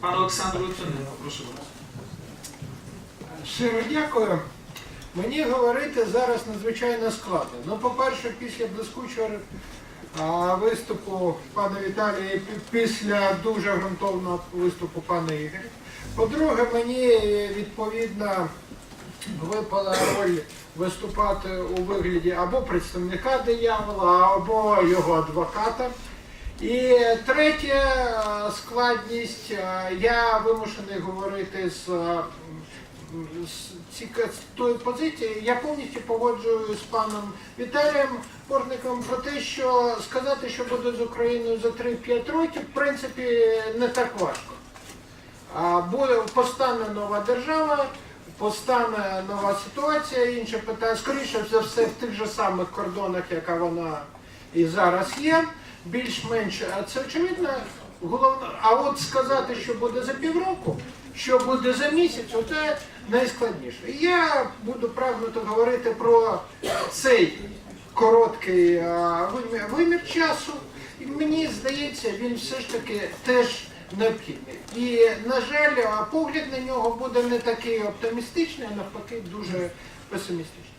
Пан Олександр Литвиненко, прошу вас. Щиро дякую. Мені говорити зараз надзвичайно складно. Ну, по-перше, після блискучого виступу пана Віталія після дуже ґрунтовного виступу пана Ігоря. По-друге, мені відповідно випала роль виступати у вигляді або представника диявола, або його адвоката. І третя е, складність, е, я вимушений говорити з, е, з, з тої позиції, я повністю погоджуюсь з паном Віталієм Портником про те, що сказати, що буде з Україною за 3-5 років, в принципі, не так важко. А, Буде постане нова держава, постане нова ситуація, інше питання, скоріше за все, в тих же самих кордонах, яка вона і зараз є, більш-менш а це очевидно. Головне, а от сказати, що буде за півроку, що буде за місяць, це найскладніше. Я буду прагнути говорити про цей короткий вимір, вимір часу. І мені здається, він все ж таки теж необхідний. І, на жаль, погляд на нього буде не такий оптимістичний, а навпаки, дуже песимістичний.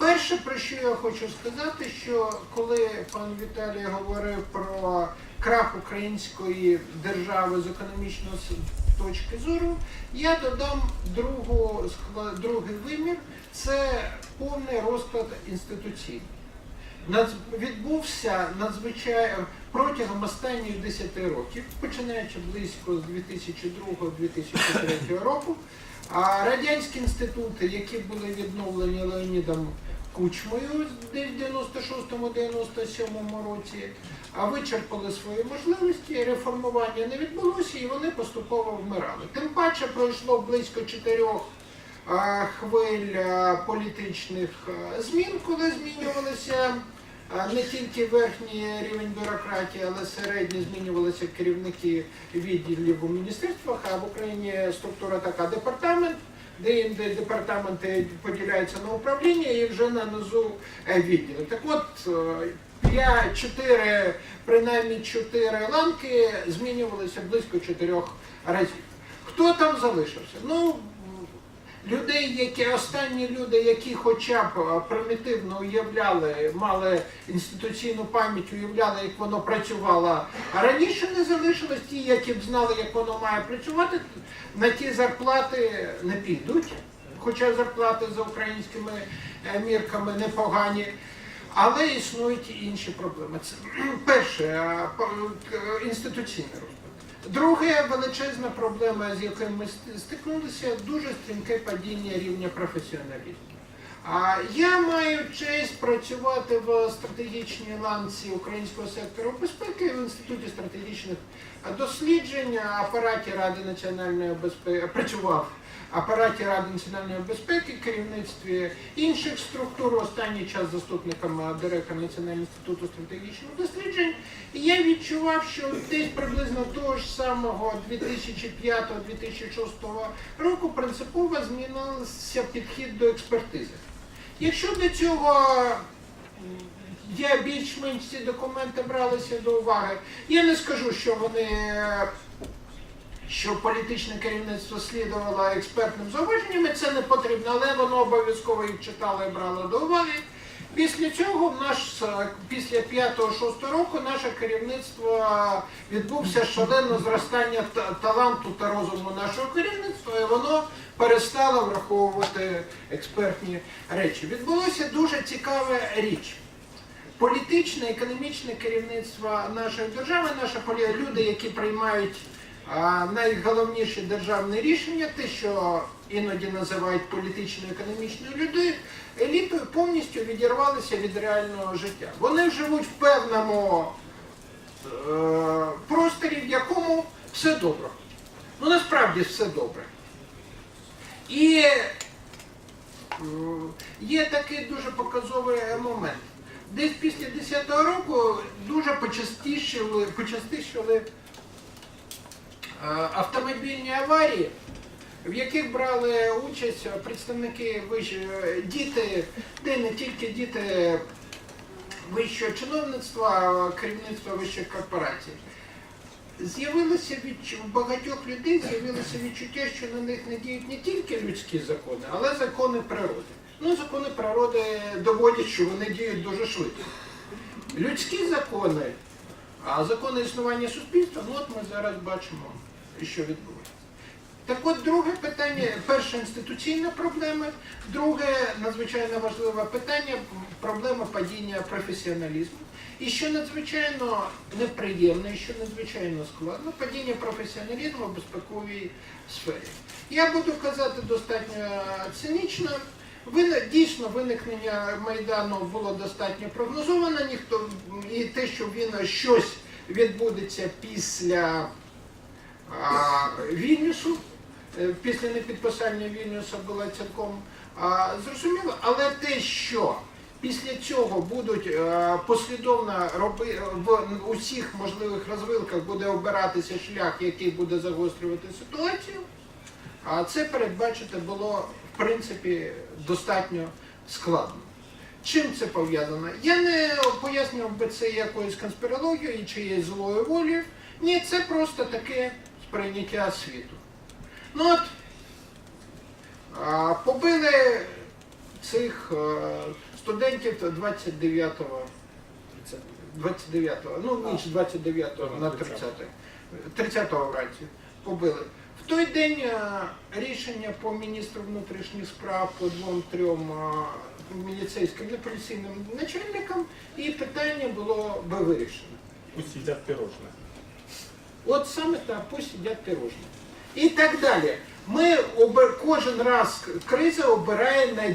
Перше, про що я хочу сказати, що коли пан Віталій говорив про крах української держави з економічної с- точки зору, я додам другу, другий вимір це повний розклад інституційний. Відбувся надзвичайно протягом останніх 10 років, починаючи близько з 2002-2003 року. Радянські інститути, які були відновлені Леонідом Кучмою в 96-97 році, а вичерпали свої можливості, реформування не відбулося і вони поступово вмирали. Тим паче пройшло близько чотирьох хвиль політичних змін, коли змінювалися не тільки верхній рівень бюрократії, але середні змінювалися керівники відділів у міністерствах, а в Україні структура така департамент. Де департаменти поділяються на управління і вже на низу е, відділи. Так от я чотири, принаймні чотири ланки змінювалися близько чотирьох разів. Хто там залишився? Ну, людей, які останні люди, які хоча б е, примітивно уявляли, мали інституційну пам'ять, уявляли, як воно працювало а раніше не залишилось ті, які б знали, як воно має працювати, на ті зарплати не підуть, хоча зарплати за українськими мірками непогані. Але існують і інші проблеми. Це перше е, по- Друге, величезна проблема, з якою ми стикнулися, дуже стрімке падіння рівня професіоналізму. А я маю честь працювати в стратегічній ланці українського сектору безпеки в інституті стратегічних досліджень, апараті Ради національної безпеки працював апараті Ради національної безпеки, керівництві інших структур, останній час заступником директора Національного інституту стратегічних досліджень. І я відчував, що десь приблизно того ж самого 2005-2006 року принципово змінився підхід до експертизи. Якщо до цього я більш-менш ці документи бралися до уваги, я не скажу, що вони що політичне керівництво слідувало експертним зауваженням, це не потрібно, але воно обов'язково їх читало і брало до уваги. Після цього, наш, після 5-6 року, наше керівництво відбувся шалене зростання таланту та розуму нашого керівництва, і воно перестало враховувати експертні речі. Відбулося дуже цікава річ. Політичне, економічне керівництво нашої держави, наші люди, які приймають а, найголовніші державні рішення, те, що іноді називають політично-економічною елітою повністю відірвалися від реального життя. Вони живуть в певному е, просторі, в якому все добре. Ну насправді все добре. І е, є такий дуже показовий момент. Десь після 10-го року дуже почастішили, почастішили автомобільні аварії, в яких брали участь представники е, діти, де не тільки діти вищого чиновництва, керівництва вищих корпорацій. з'явилося відч... у багатьох людей з'явилося відчуття, що на них не діють не тільки людські закони, але закони природи. Ну, закони природи доводять, що вони діють дуже швидко. Людські закони, а закони існування суспільства, ну от ми зараз бачимо, що відбувається. Так от друге питання, перше інституційна проблема, друге надзвичайно важливе питання проблема падіння професіоналізму. І що надзвичайно неприємне, і що надзвичайно складно, падіння професіоналізму в безпековій сфері. Я буду казати достатньо цинічно. Дійсно виникнення Майдану було достатньо прогнозовано, ніхто і те, що він щось відбудеться після Вільнюсу, е, після непідписання Вільнюса було цілком а, зрозуміло, але те, що після цього будуть е, послідовно роби в усіх можливих розвилках буде обиратися шлях, який буде загострювати ситуацію, а це передбачити було в принципі достатньо складно. Чим це пов'язано? Я не пояснював би це якоюсь конспірологією чи чиєюсь злою волею. Ні, це просто таке сприйняття світу. Ну от побили цих е, студентів 29-го, 29-го, ну ніч 29-го на 30-го, 30-го вранці побили. В той день е, рішення по міністру внутрішніх справ по двом-трьом е, міліцейським неполіційним начальникам, і питання було би вирішено. Пусть едят пирожное. От саме так, пусть сидять пирожні. І так далі. Ми кожен раз криза обирає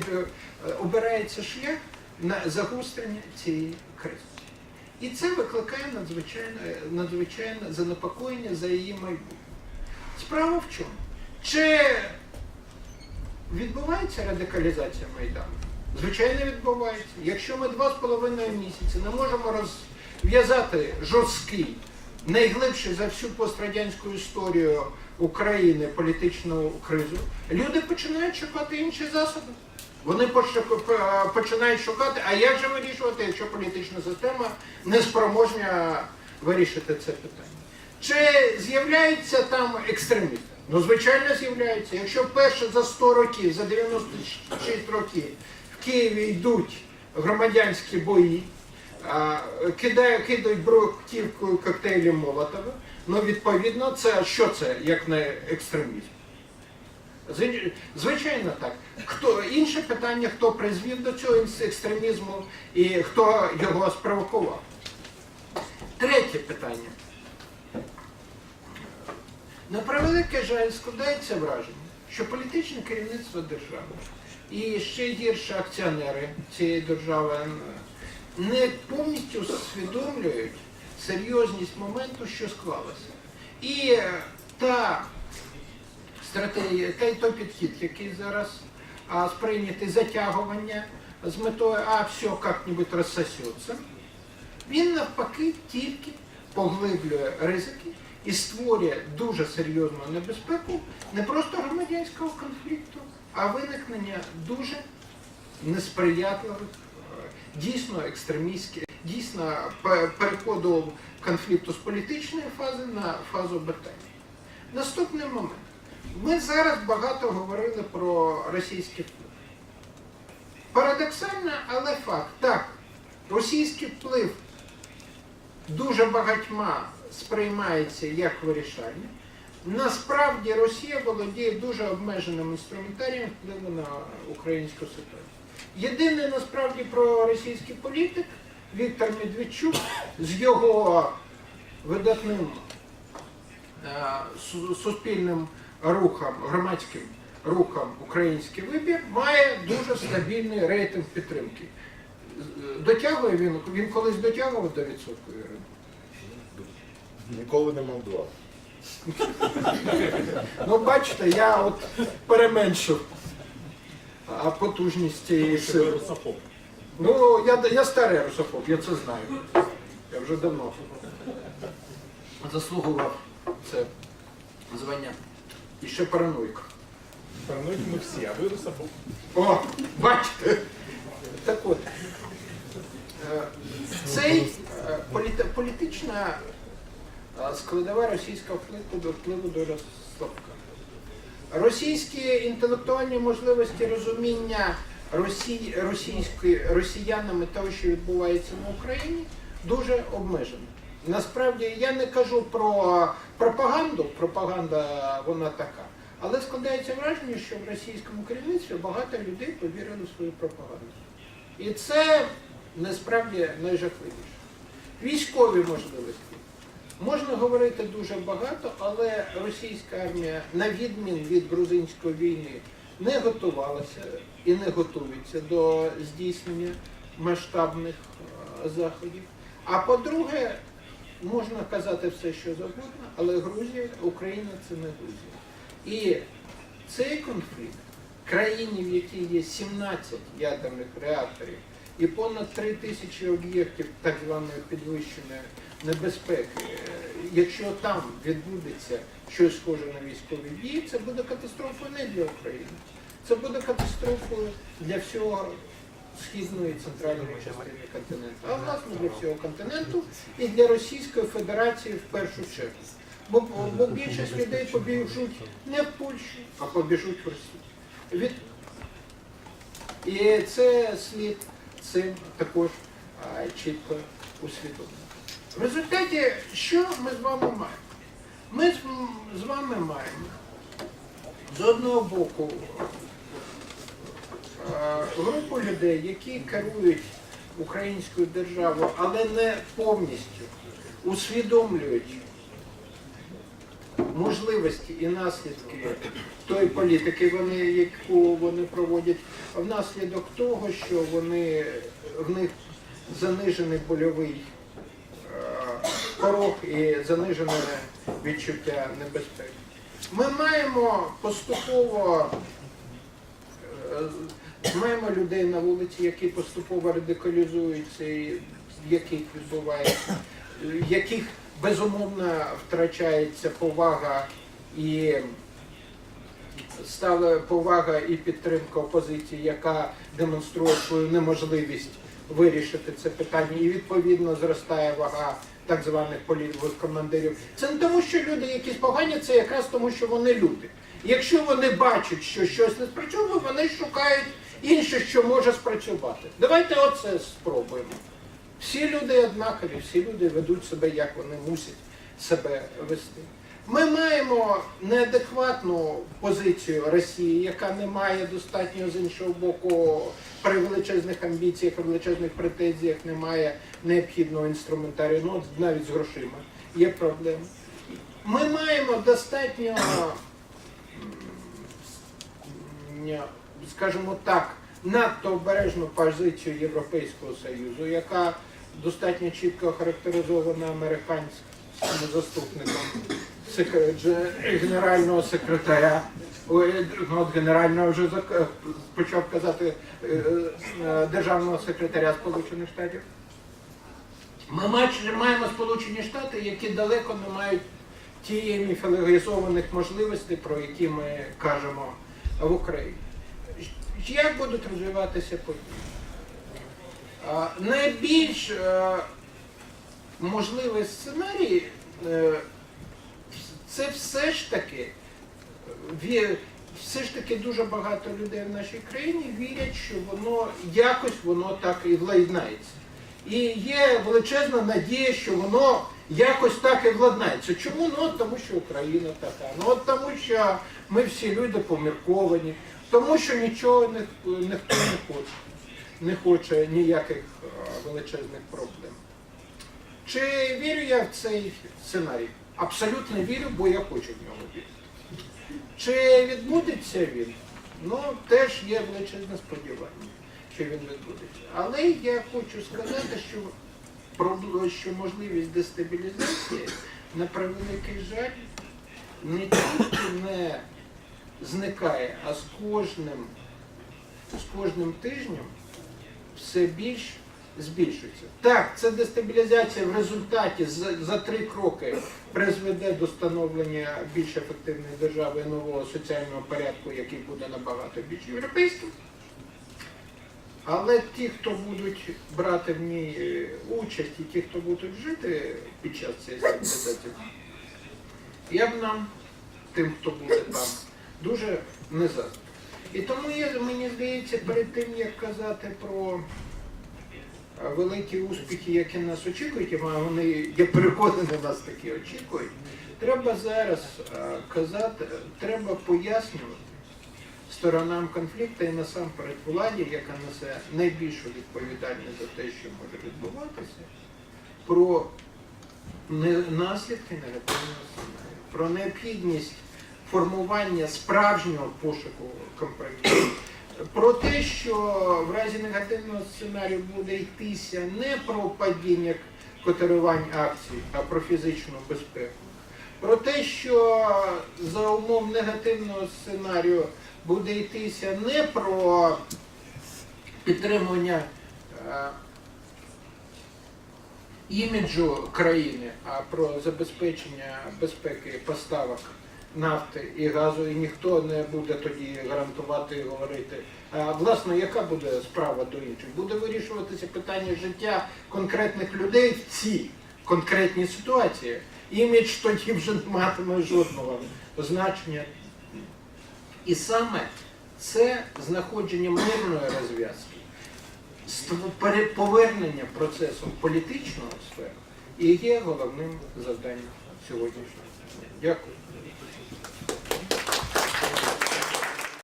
обирається шлях на загострення цієї кризи. І це викликає надзвичайне, надзвичайне занепокоєння за її майбутнє. Справа в чому? Чи відбувається радикалізація Майдану? Звичайно, відбувається. Якщо ми два з половиною місяці не можемо розв'язати жорсткий, найглибший за всю пострадянську історію України політичну кризу, люди починають шукати інші засоби. Вони починають шукати, а як же вирішувати, якщо політична система не спроможна вирішити це питання. Чи з'являються там екстремісти? Ну, звичайно, з'являються. Якщо вперше за 100 років, за 96 років в Києві йдуть громадянські бої, кидає, кидають бруківкою коктейлі Молотова, ну відповідно, це що це, як не екстремізм? Звичайно так. Хто інше питання, хто призвів до цього екстремізму і хто його спровокував. Третє питання. На превелике жаль складається враження, що політичне керівництво держави і ще гірше акціонери цієї держави не повністю усвідомлюють серйозність моменту, що склалося. І е, та стратегія, та й той підхід, який зараз а, сприйнятий затягування з метою, а все як-небудь розсосеться, він навпаки тільки поглиблює ризики і створює дуже серйозну небезпеку не просто громадянського конфлікту, а виникнення дуже несприятливих, дійсно екстремістських, дійсно переходу конфлікту з політичної фази на фазу битання. Наступний момент. Ми зараз багато говорили про російський вплив. Парадоксально, але факт. Так, російський вплив дуже багатьма сприймається як вирішальний. Насправді Росія володіє дуже обмеженим інструментарієм впливу на українську ситуацію. Єдиний насправді проросійський політик Віктор Медведчук з його видатним е, суспільним рухом, громадським рухом Український вибір має дуже стабільний рейтинг підтримки. Дотягує він, він колись дотягував до відсоткової ринку. Ніколи не мав два. Ну, бачите, я от переменшив а, потужність цієї сили. русофоб. Ну, я, я старий русофоб, я це знаю. Я вже давно заслугував це звання. І ще параноїк. Параноїк ми всі, а ви русофоб. О, бачите. Так от, е, цей е, політи- політична е, складова російського впливу до впливу до Ростовка. Російські інтелектуальні можливості розуміння Росії, російської, росіянами того, що відбувається на Україні, дуже обмежені. Насправді я не кажу про пропаганду, пропаганда вона така. Але складається враження, що в російському керівництві багато людей повірили в свою пропаганду. І це насправді найжахливіше. Військові можливості. Можна говорити дуже багато, але російська армія, на відмін від грузинської війни, не готувалася і не готується до здійснення масштабних е, заходів. А по-друге, можна казати все, що завгодно, але Грузія, Україна це не Грузія. І цей конфлікт країні, в якій є 17 ядерних реакторів і понад 3 тисячі об'єктів так званої підвищеної небезпеки, якщо там відбудеться щось схоже на військові дії, це буде катастрофою не для України. Це буде катастрофою для всього східної і центральної частини континенту, а власне для всього континенту і для Російської Федерації в першу чергу. Бо, бо більшість людей побіжуть не в Польщу, а побіжуть в Росію. Від... І це слід цим також чітко усвідомити. В результаті, що ми з вами маємо? Ми з- вами маємо з одного боку групу людей, які керують українською державою, але не повністю усвідомлюють можливості і наслідки тої політики, вони, яку вони проводять, внаслідок того, що вони в них занижений больовий е, порог і занижене відчуття небезпеки. Ми маємо поступово е, маємо людей на вулиці, які поступово радикалізуються, яких відбувається, яких безумовно втрачається повага і стала повага і підтримка опозиції, яка демонструє свою неможливість вирішити це питання, і відповідно зростає вага так званих політичних командирів. Це не тому, що люди якісь погані, це якраз тому, що вони люди. Якщо вони бачать, що щось не спрацьовує, вони шукають інше, що може спрацювати. Давайте оце спробуємо. Всі люди однакові, всі люди ведуть себе, як вони мусять себе вести. Ми маємо неадекватну позицію Росії, яка не має достатньо з іншого боку при величезних амбіціях, величезних претензіях, не має необхідного інструментарію, ну навіть з грошима є проблеми. Ми маємо достатньо, скажімо так, надто обережну позицію Європейського Союзу, яка достатньо чітко характеризована американським заступником генерального секретаря. Ну, от генерального вже зак- почав казати е, е, державного секретаря Сполучених Штатів. Ми маємо Сполучені Штати, які далеко не мають тієї міфологізованих можливостей, про які ми кажемо в Україні. Як будуть розвиватися події? Найбільш е, можливий сценарій е, це все ж таки все ж таки дуже багато людей в нашій країні вірять, що воно якось воно так і владнається. І є величезна надія, що воно якось так і владнається. Чому? Ну от тому, що Україна така. Ну от тому, що ми всі люди помірковані, тому що нічого не, ніхто не хоче, не хоче ніяких е, величезних проблем. Чи вірю я в цей сценарій? Абсолютно вірю, бо я хочу в нього вірити. Чи відбудеться він? Ну, теж є величезне сподівання, що він відбудеться. Але я хочу сказати, що, проб- що можливість дестабілізації, на превеликий жаль, не тільки не зникає, а з кожним, з кожним тижнем все більш збільшується. Так, це дестабілізація в результаті за, за три кроки призведе до становлення більш ефективної держави і нового соціального порядку, який буде набагато більш європейським. Але ті, хто будуть брати в ній е, участь, і ті, хто будуть жити під час цієї стабілізації, Я б нам, тим, хто буде там, дуже не заздрив. І тому я, мені здається, перед тим як казати про е, великі успіхи, які нас очікують, а вони, я переконаний, нас такі очікують, треба зараз е, казати, треба пояснювати сторонам конфлікту і насамперед владі, яка несе найбільшу відповідальність за те, що може відбуватися, про наслідки негативного сценарію, про необхідність формування справжнього пошуку компромісу, про те, що в разі негативного сценарію буде йтися не про падіння котирувань акцій, а про фізичну безпеку. Про те, що за умов негативного сценарію буде йтися не про підтримування е, іміджу країни, а про забезпечення безпеки поставок нафти і газу, і ніхто не буде тоді гарантувати і говорити. А власне, яка буде справа до інших? Буде вирішуватися питання життя конкретних людей в цій конкретній ситуації. Імідж тоді вже не матиме жодного значення. І саме це знаходження мирної розв'язки, повернення процесу політичного сферу і є головним завданням сьогоднішнього дня. Дякую.